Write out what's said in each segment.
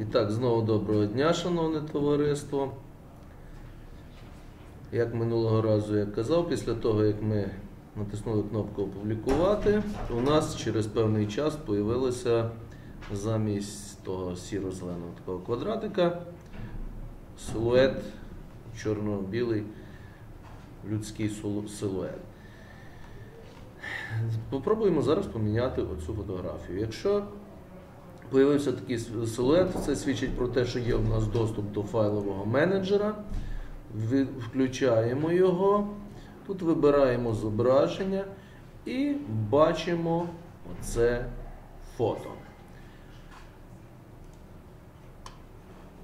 І так, знову доброго дня, шановне товариство. Як минулого разу я казав, після того, як ми натиснули кнопку опублікувати, у нас через певний час появилося замість того сіро-зеленого такого квадратика силует чорно-білий людський силует. Попробуємо зараз поміняти оцю фотографію. Якщо Появився такий силует. Це свідчить про те, що є у нас доступ до файлового менеджера. Включаємо його. Тут вибираємо зображення і бачимо оце фото.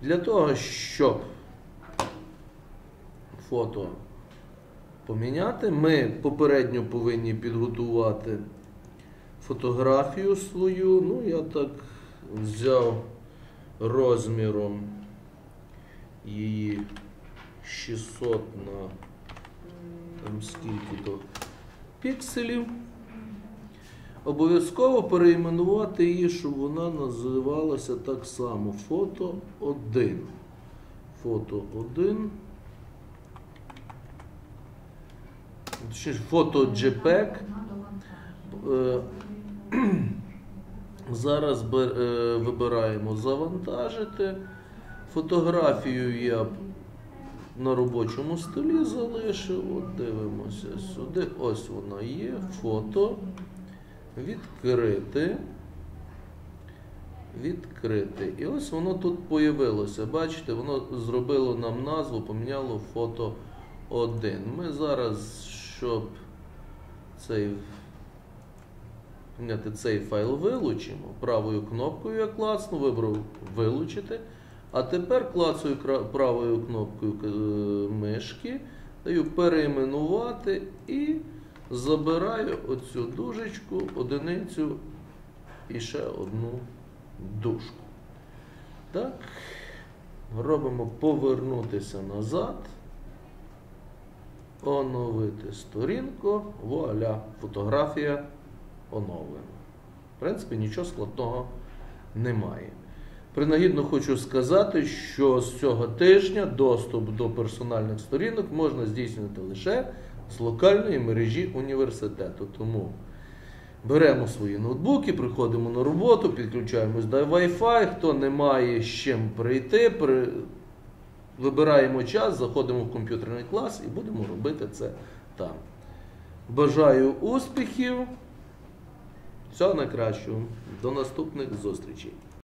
Для того, щоб фото поміняти, ми попередньо повинні підготувати фотографію свою. Ну, я так взяв розміром її 600 на там скільки то пікселів. Обов'язково переіменувати її, щоб вона називалася так само. Фото 1. Фото 1. Точніше, фото JPEG. Зараз е, вибираємо завантажити. Фотографію я на робочому столі залишив. От дивимося сюди. Ось вона є. Фото. Відкрити. Відкрити. І ось воно тут появилося. Бачите, воно зробило нам назву, поміняло фото 1. Ми зараз, щоб цей Зняти цей файл вилучимо. Правою кнопкою я клацну, вибрав вилучити. А тепер клацаю правою кнопкою е, мишки, даю перейменувати і забираю оцю дужечку, одиницю і ще одну дужку. Так, робимо повернутися назад. Оновити сторінку. Вуаля, фотографія оновлено. В принципі, нічого складного немає. Принагідно хочу сказати, що з цього тижня доступ до персональних сторінок можна здійснювати лише з локальної мережі університету. Тому беремо свої ноутбуки, приходимо на роботу, підключаємось до Wi-Fi. Хто не має з чим прийти, при... вибираємо час, заходимо в комп'ютерний клас і будемо робити це там. Бажаю успіхів! Всього найкращого. До наступних зустрічей.